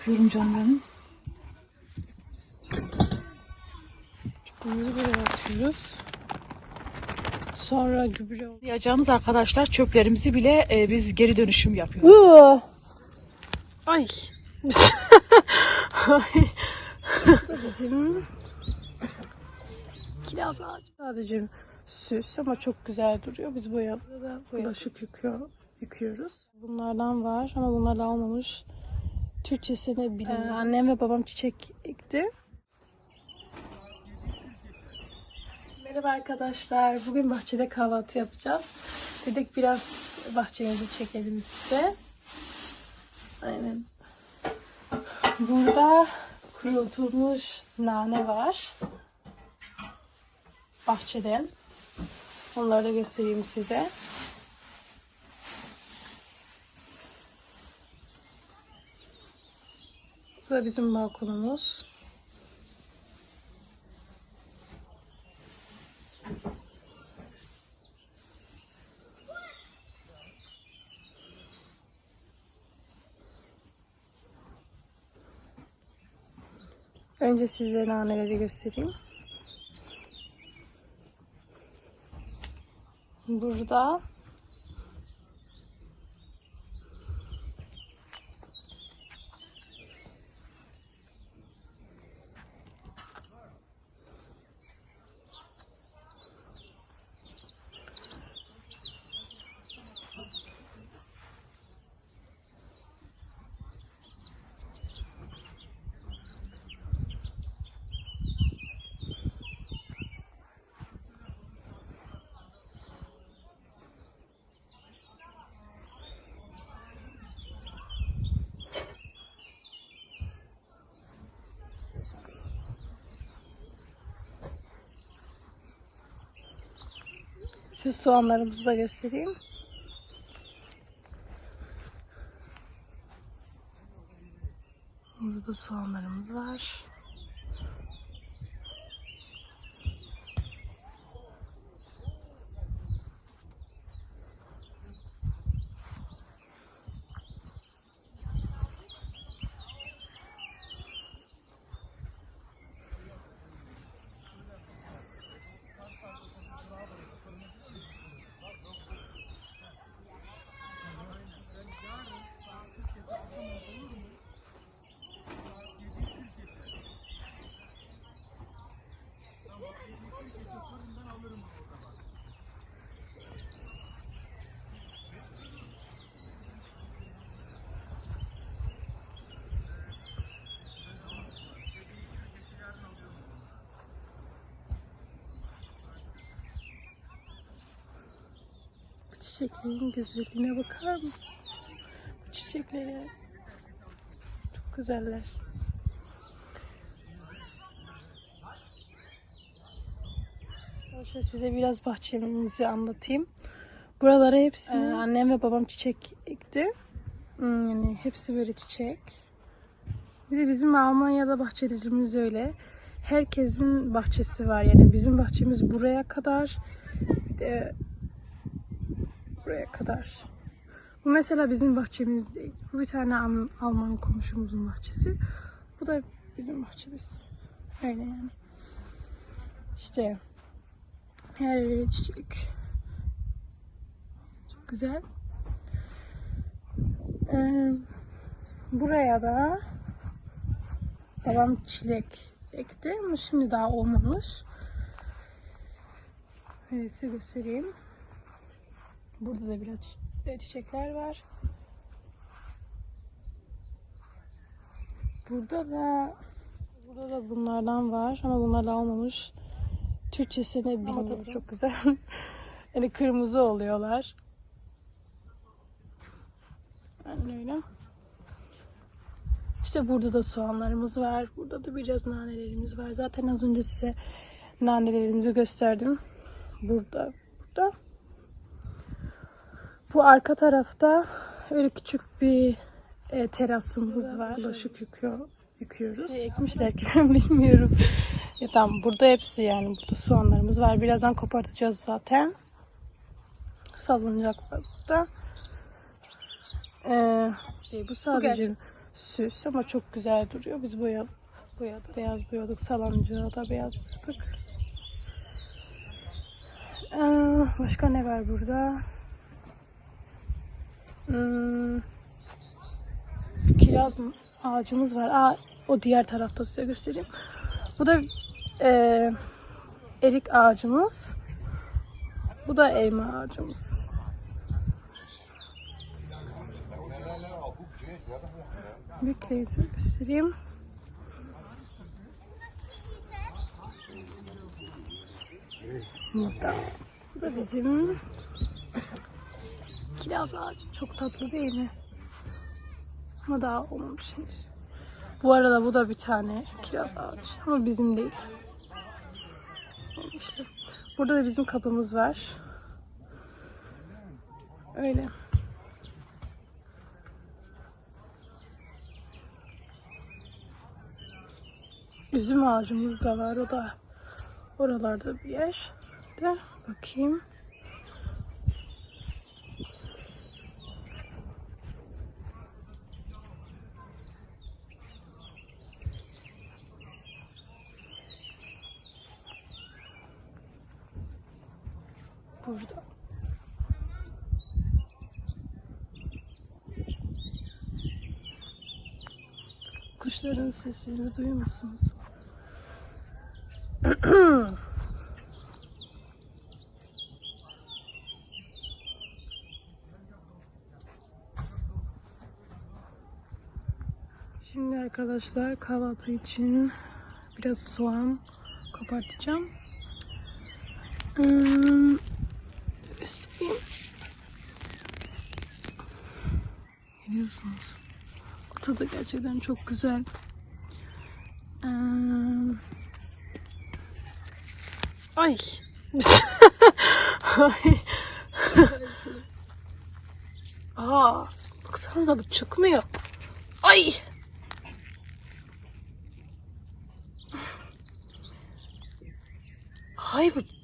yapıyorum canlarım. Çubuğumuzu buraya atıyoruz. Sonra gübre yiyeceğimiz arkadaşlar çöplerimizi bile e, biz geri dönüşüm yapıyoruz. Ay. Ay. Kiraz ağacı sadece süs ama çok güzel duruyor. Biz boyalı da bulaşık yıkıyor, yıkıyoruz. Bunlardan var ama bunlarla olmamış. Türkçesini bilmiyorum. Ee, annem ve babam çiçek ekti. Merhaba arkadaşlar. Bugün bahçede kahvaltı yapacağız. Dedik biraz bahçemizi çekelim size. Aynen. Burada kurutulmuş nane var. Bahçeden. Onları da göstereyim size. Bu da bizim balkonumuz. Önce size naneleri göstereyim. Burada size soğanlarımızı da göstereyim. Burada soğanlarımız var. Bu çiçeklerin güzelliğine bakar mısınız? Bu çiçeklere çok güzeller. Arkadaşlar size biraz bahçemizi anlatayım. Buralara hepsini Ee, annem ve babam çiçek ekti. Hmm, Yani hepsi böyle çiçek. Bir de bizim Almanya'da bahçelerimiz öyle. Herkesin bahçesi var. Yani bizim bahçemiz buraya kadar. Bir de buraya kadar. Bu mesela bizim bahçemiz değil. Bu bir tane Al- Alman komşumuzun bahçesi. Bu da bizim bahçemiz. Öyle yani. İşte her yeri çiçek. Çok güzel. Ee, buraya da babam çilek ekti ama şimdi daha olmamış. Evet, size göstereyim. Burada da biraz çi- çiçekler var. Burada da burada da bunlardan var ama bunlar da olmamış. Türkçesini bilmiyorum. Ama tadı çok güzel. yani kırmızı oluyorlar. Yani öyle. İşte burada da soğanlarımız var. Burada da biraz nanelerimiz var. Zaten az önce size nanelerimizi gösterdim. Burada, burada. Bu arka tarafta öyle küçük bir e, terasımız var. Bulaşık yıkıyor, yıkıyoruz. Şey ekmişler ki ben bilmiyorum. Ya tamam burada hepsi yani burada soğanlarımız var. Birazdan kopartacağız zaten. Salıncak var burada. Ee, bu sadece süs ama çok güzel duruyor. Biz boyadık. boyadık. Beyaz boyadık. Saloncağı da beyaz boyadık. Ee, başka ne var burada? Hmm, kiraz ağacımız var. Aa, o diğer tarafta size göstereyim. Bu da e, erik ağacımız. Bu da elma ağacımız. Bekleyin size göstereyim. Burada. Bu bizim kiraz ağacı. Çok tatlı değil mi? Ama daha olmamış henüz. Bu arada bu da bir tane kiraz ağacı. Ama bizim değil. İşte. Burada da bizim kapımız var. Öyle. Üzüm ağacımız da var. O da oralarda bir yer. De bakayım. Burada. Kuşların seslerini duyuyor musunuz? Şimdi arkadaşlar kahvaltı için biraz soğan kopartacağım. Göstereyim. Görüyorsunuz. Tadı gerçekten çok güzel. Ee, Ay. Ay. Aa, baksanıza bu çıkmıyor. Ay. Ay bu.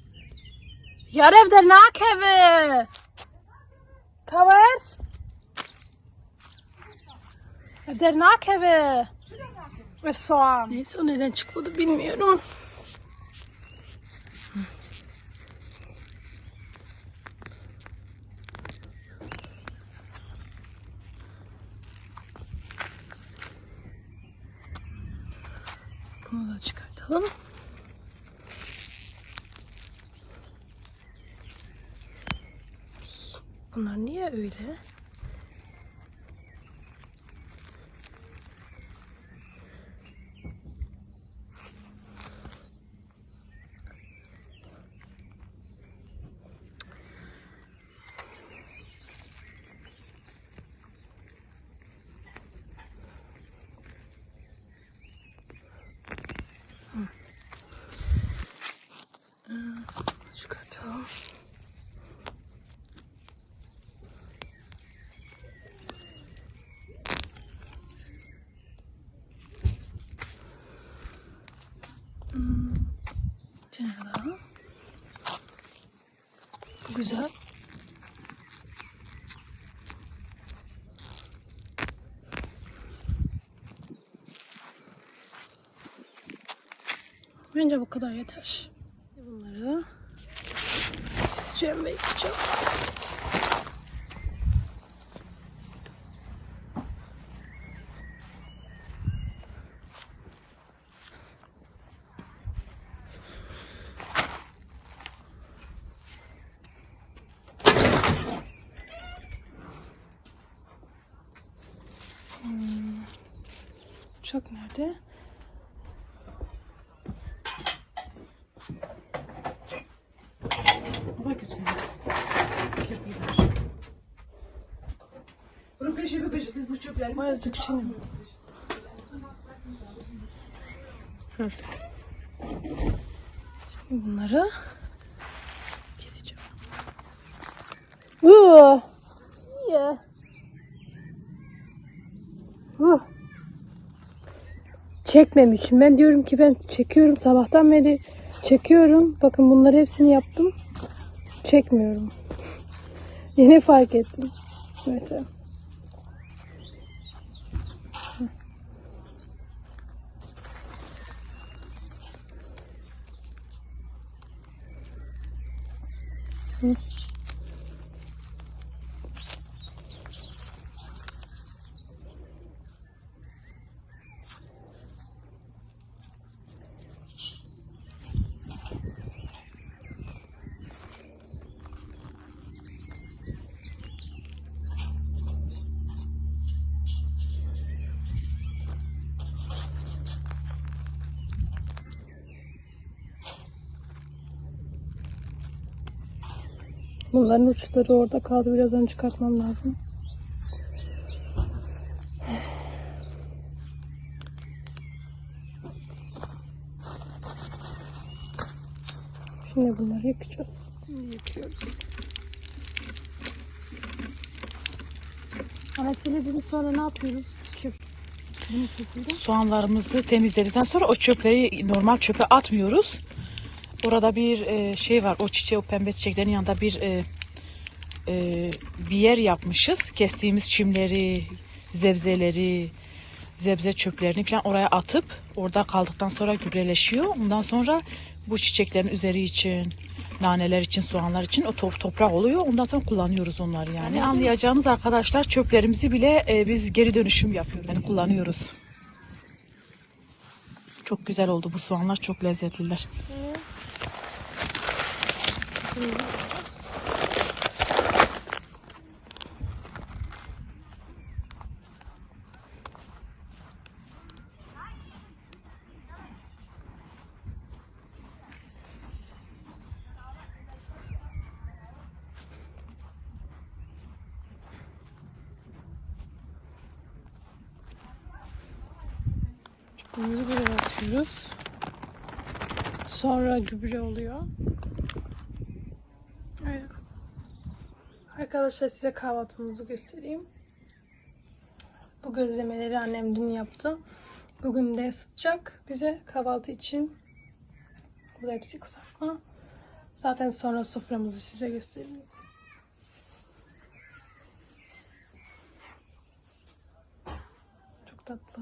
Yarem der nakeve. Kaver. Der nakeve. Ve soğan. Neyse o neden çıkmadı bilmiyorum. Bunu da çıkartalım. Bunlar niye öyle? Çıkartalım. Hmm, bir tane daha. Bu güzel. Bence bu kadar yeter. Bunları keseceğim ve yıkayacağım. Uçak nerede? Bak içine. Bunu peşe peşe biz bu çöpleri Yazdık şimdi. Hı. Şimdi bunları keseceğim. Uuu. Ya. Uh çekmemişim. Ben diyorum ki ben çekiyorum sabahtan beri çekiyorum. Bakın bunları hepsini yaptım. Çekmiyorum. Yine fark ettim. Mesela. Hı. Bunların uçları orada kaldı. Birazdan çıkartmam lazım. Şimdi bunları yakacağız. Yakıyoruz. Bunu sonra ne yapıyoruz? Çöp. Soğanlarımızı temizledikten sonra o çöpleri normal çöpe atmıyoruz. Orada bir e, şey var. O çiçeği, o pembe çiçeklerin yanında bir e, e, bir yer yapmışız. Kestiğimiz çimleri, zebzeleri, zebze çöplerini falan oraya atıp orada kaldıktan sonra gübreleşiyor. Ondan sonra bu çiçeklerin üzeri için, naneler için, soğanlar için o top, toprak oluyor. Ondan sonra kullanıyoruz onları yani. Anlayacağınız arkadaşlar çöplerimizi bile e, biz geri dönüşüm yapıyoruz. Yani kullanıyoruz. Çok güzel oldu bu soğanlar. Çok lezzetliler. Bunları buraya atıyoruz. Sonra gübre oluyor. Öyle. Arkadaşlar size kahvaltımızı göstereyim. Bu gözlemeleri annem dün yaptı. Bugün de ısıtacak bize kahvaltı için. Bu da hepsi kızartma. Zaten sonra soframızı size göstereyim. Çok tatlı.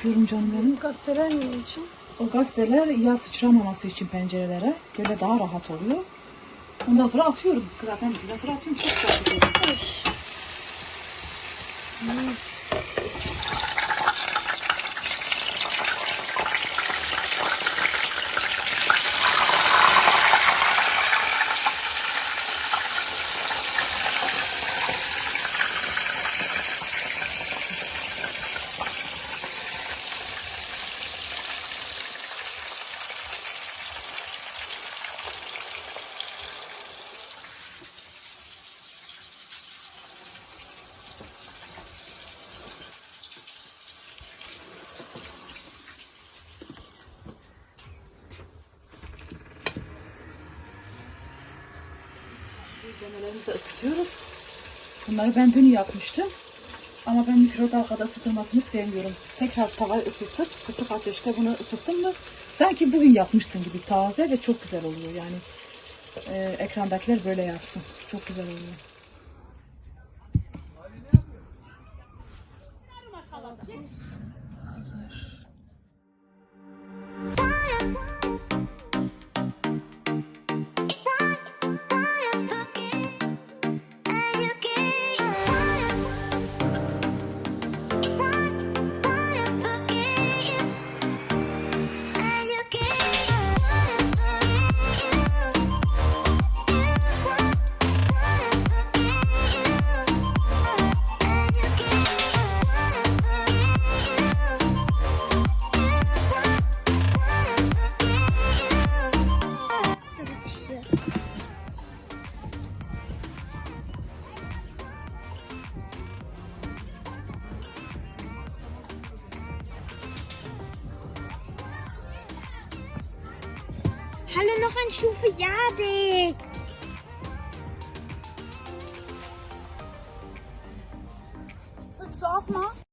Yapıyorum canım benim. Gazeteler ne için? O gazeteler yağ sıçramaması için pencerelere. Böyle daha rahat oluyor. Ondan sonra atıyorum. Zaten biraz sonra atıyorum. Çok güzel oluyor. Malzemelerimizi ısıtıyoruz. Bunları ben dün yapmıştım. Ama ben mikrodalgada ısıtılmasını sevmiyorum. Tekrar tavayı ısıtıp kısık ateşte bunu ısıttım mı sanki bugün yapmışsın gibi taze ve çok güzel oluyor yani. Ee, ekrandakiler böyle yapsın. Çok güzel oluyor.